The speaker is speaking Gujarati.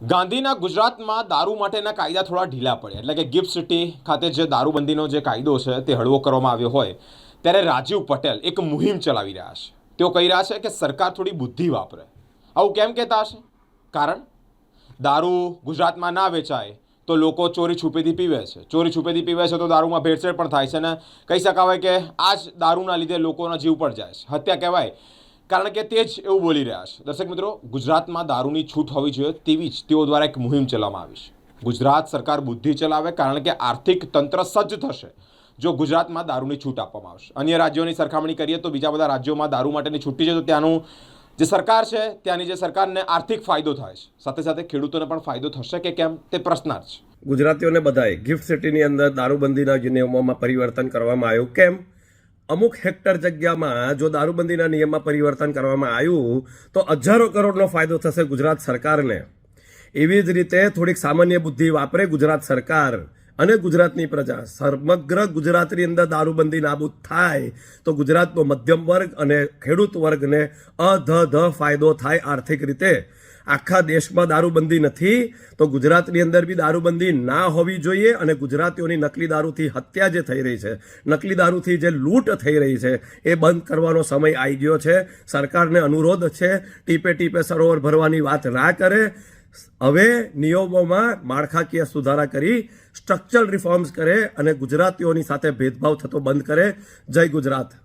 ગાંધીના ગુજરાતમાં દારૂ માટેના કાયદા થોડા ઢીલા પડ્યા. એટલે કે ગિફ્ટ સિટી ખાતે જે દારૂબંધીનો જે કાયદો છે તે હળવો કરવામાં આવ્યો હોય, ત્યારે રાજીવ પટેલ એક મુહિમ ચલાવી રહ્યા છે. તેઓ કહી રહ્યા છે કે સરકાર થોડી બુદ્ધિ વાપરે. આવું કેમ કહેતા હશે? કારણ, દારૂ ગુજરાતમાં ના વેચાય તો લોકો ચોરી છુપેથી પીવે છે. ચોરી છુપેથી પીવે છે તો દારૂમાં ભેળસેળ પણ થાય છે ને કહી શકાવાય કે આ જ દારૂના લીધે લોકોના જીવ પણ જાય છે. હત્યા કહેવાય. કારણ કે તે જ એવું બોલી રહ્યા છે. દર્શક મિત્રો, ગુજરાતમાં દારૂની છૂટ હોવી જોઈએ તેવી જ તેઓ દ્વારા એક મુહિમ ચલાવવામાં આવી છે. ગુજરાત સરકાર બુદ્ધિ ચલાવે કારણ કે આર્થિક તંત્ર સજ્જ થશે જો ગુજરાતમાં દારૂની છૂટ આપવામાં આવશે. અન્ય રાજ્યોની સરખામણી કરીએ તો બીજા બધા રાજ્યોમાં દારૂ માટેની છૂટી છે, તો ત્યાંનું જે સરકાર છે, ત્યાંની જે સરકારને આર્થિક ફાયદો થાય છે. સાથે સાથે ખેડૂતોને પણ ફાયદો થશે કે કેમ તે પ્રશ્નાર્થ છે. ગુજરાતીઓને બધાએ ગિફ્ટ સિટીની અંદર દારૂબંધીના નિયમોમાં પરિવર્તન કરવામાં આવ્યું. કેમ? અમુક હેક્ટર જગ્યામાં જો દારૂબંધીના નિયમમાં પરિવર્તન કરવામાં આવ્યું, તો હજારો કરોડનો ફાયદો થશે ગુજરાત સરકારને. એવી જ રીતે થોડીક સામાન્ય બુદ્ધિ વાપરે ગુજરાત સરકાર અને ગુજરાતની પ્રજા. સમગ્ર ગુજરાતની અંદર દારૂબંધી નાબૂદ થાય તો ગુજરાતનો મધ્યમ વર્ગ અને ખેડૂત વર્ગને અધ ફાયદો થાય આર્થિક રીતે. આખા દેશમાં દારૂબંધી નથી, તો ગુજરાતની અંદર બી દારૂબંધી ના હોવી જોઈએ અને ગુજરાતીઓની નકલી દારૂથી હત્યા જે થઈ રહી છે, નકલી દારૂથી જે લૂંટ થઈ રહી છે, એ બંધ કરવાનો સમય આવી ગયો છે. સરકારને અનુરોધ છે, ટીપે ટીપે સરોવર ભરવાની વાત ના કરે. હવે નિયમોમાં માળખાકીય સુધારા કરી સ્ટ્રક્ચરલ રિફોર્મ્સ કરે અને ગુજરાતીઓની સાથે ભેદભાવ થતો બંધ કરે. જય ગુજરાત.